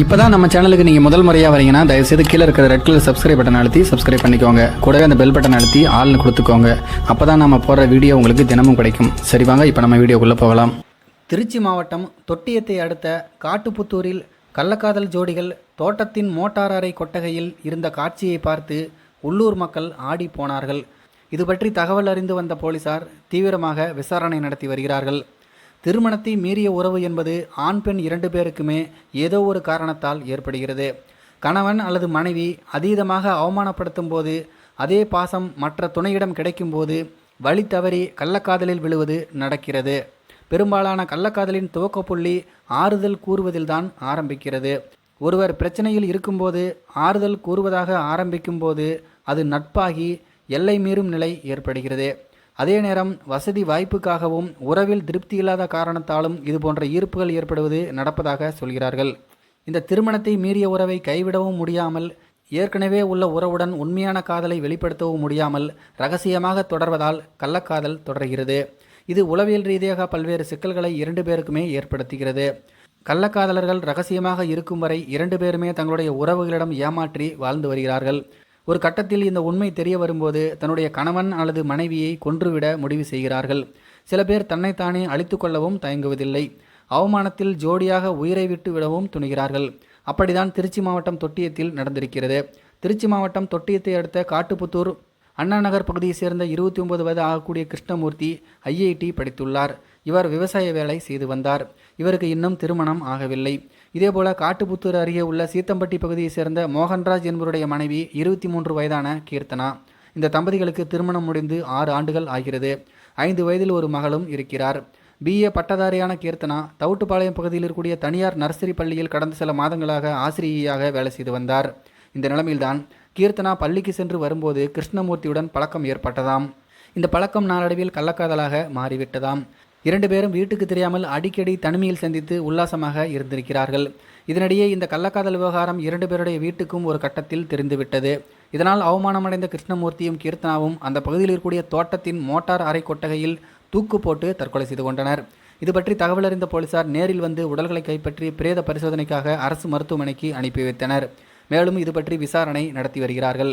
இப்போ தான் நம்ம சேனலுக்கு நீங்கள் முதல் முறையாக வரீங்கன்னா தயவுசெய்து கீழே இருக்கிற ரெட் கலர் சப்ஸ்கிரைப் பட்டன் அழுத்தி சப்ஸ்கிரைப் பண்ணிக்கோங்க. கூடவே அந்த பெல் பட்டன் அழுத்தி ஆள்னு கொடுத்துக்கோங்க. அப்போ தான் நம்ம போடுற வீடியோ உங்களுக்கு தினமும் கிடைக்கும். சரி வாங்க இப்போ நம்ம வீடியோக்குள்ளே போகலாம். திருச்சி மாவட்டம் தொட்டியத்தை அடுத்த காட்டுப்புத்தூரில் கள்ளக்காதல் ஜோடிகள் தோட்டத்தின் மோட்டார் அறை கொட்டகையில் இருந்த காட்சியை பார்த்து உள்ளூர் மக்கள் ஆடி போனார்கள். இது பற்றி தகவல் அறிந்து வந்த போலீசார் தீவிரமாக விசாரணை நடத்தி வருகிறார்கள். திருமணத்தை மீறிய உறவு என்பது ஆண் பெண் இரண்டு பேருக்குமே ஏதோ ஒரு காரணத்தால் ஏற்படுகிறது. கணவன் அல்லது மனைவி அதீதமாக அவமானப்படுத்தும் போது அதே பாசம் மற்ற துணையிடம் கிடைக்கும்போது வழி தவறி கள்ளக்காதலில் விழுவது நடக்கிறது. பெரும்பாலான கள்ளக்காதலின் துவக்கப்புள்ளி ஆறுதல் கூறுவதில்தான் ஆரம்பிக்கிறது. ஒருவர் பிரச்சனையில் இருக்கும்போது ஆறுதல் கூறுவதாக ஆரம்பிக்கும்போது அது நட்பாகி எல்லை மீறும் நிலை ஏற்படுகிறது. அதே நேரம் வசதி வாய்ப்புக்காகவும் உறவில் திருப்தி இல்லாத காரணத்தாலும் இதுபோன்ற ஈர்ப்புகள் ஏற்படுவது நடப்பதாக சொல்கிறார்கள். இந்த திருமணத்தை மீறிய உறவை கைவிடவும் முடியாமல் ஏற்கனவே உள்ள உறவுடன் உண்மையான காதலை வெளிப்படுத்தவும் முடியாமல் ரகசியமாக தொடர்வதால் கள்ளக்காதல் தொடர்கிறது. இது உளவியல் ரீதியாக பல்வேறு சிக்கல்களை இரண்டு பேருக்குமே ஏற்படுத்துகிறது. கள்ளக்காதலர்கள் ரகசியமாக இருக்கும் வரை இரண்டு பேருமே தங்களுடைய உறவுகளிடம் ஏமாற்றி வாழ்ந்து வருகிறார்கள். ஒரு கட்டத்தில் இந்த உண்மை தெரிய வரும்போது தன்னுடைய கணவன் அல்லது மனைவியை கொன்றுவிட முடிவு செய்கிறார்கள். சில பேர் தன்னைத்தானே அழித்து கொள்ளவும் தயங்குவதில்லை. அவமானத்தில் ஜோடியாக உயிரை விட்டு விடவும் துணிகிறார்கள். அப்படிதான் திருச்சி மாவட்டம் தொட்டியத்தில் நடந்திருக்கிறது. திருச்சி மாவட்டம் தொட்டியத்தை அடுத்த காட்டுப்புத்தூர் அண்ணா நகர் பகுதியைச் சேர்ந்த இருபத்தி ஒன்பது வயது ஆகக்கூடிய கிருஷ்ணமூர்த்தி ஐஐடி படித்துள்ளார். இவர் விவசாய வேலை செய்து வந்தார். இவருக்கு இன்னும் திருமணம் ஆகவில்லை. இதேபோல காட்டுப்புத்தூர் அருகே உள்ள சீத்தம்பட்டி பகுதியைச் சேர்ந்த மோகன்ராஜ் என்பவருடைய மனைவி இருபத்தி மூன்று வயதான கீர்த்தனா. இந்த தம்பதிகளுக்கு திருமணம் முடிந்து ஆறு ஆண்டுகள் ஆகிறது. ஐந்து வயதில் ஒரு மகளும் இருக்கிறார். பிஏ பட்டதாரியான கீர்த்தனா தவுட்டுப்பாளையம் பகுதியில் இருக்கக்கூடிய தனியார் நர்சரி பள்ளியில் கடந்த சில மாதங்களாக ஆசிரியையாக வேலை செய்து வந்தார். இந்த நிலைமையில்தான் கீர்த்தனா பள்ளிக்கு சென்று வரும்போது கிருஷ்ணமூர்த்தியுடன் பழக்கம் ஏற்பட்டதாம். இந்த பழக்கம் நாளடைவில் கள்ளக்காதலாக மாறிவிட்டதாம். இரண்டு பேரும் வீட்டுக்கு தெரியாமல் அடிக்கடி தனிமையில் சந்தித்து உல்லாசமாக இருந்திருக்கிறார்கள். இதனிடையே இந்த கள்ளக்காதல் விவகாரம் இரண்டு பேருடைய வீட்டுக்கும் ஒரு கட்டத்தில் தெரிந்துவிட்டது. இதனால் அவமானமடைந்த கிருஷ்ணமூர்த்தியும் கீர்த்தனாவும் அந்த பகுதியில் இருக்கக்கூடிய தோட்டத்தின் மோட்டார் அறை கொட்டகையில் தூக்கு போட்டு தற்கொலை செய்து கொண்டனர். இது பற்றி தகவல் அறிந்த போலீசார் நேரில் வந்து உடல்களை கைப்பற்றி பிரேத பரிசோதனைக்காக அரசு மருத்துவமனைக்கு அனுப்பி வைத்தனர். மேலும் இது பற்றி விசாரணை நடத்தி வருகிறார்கள்.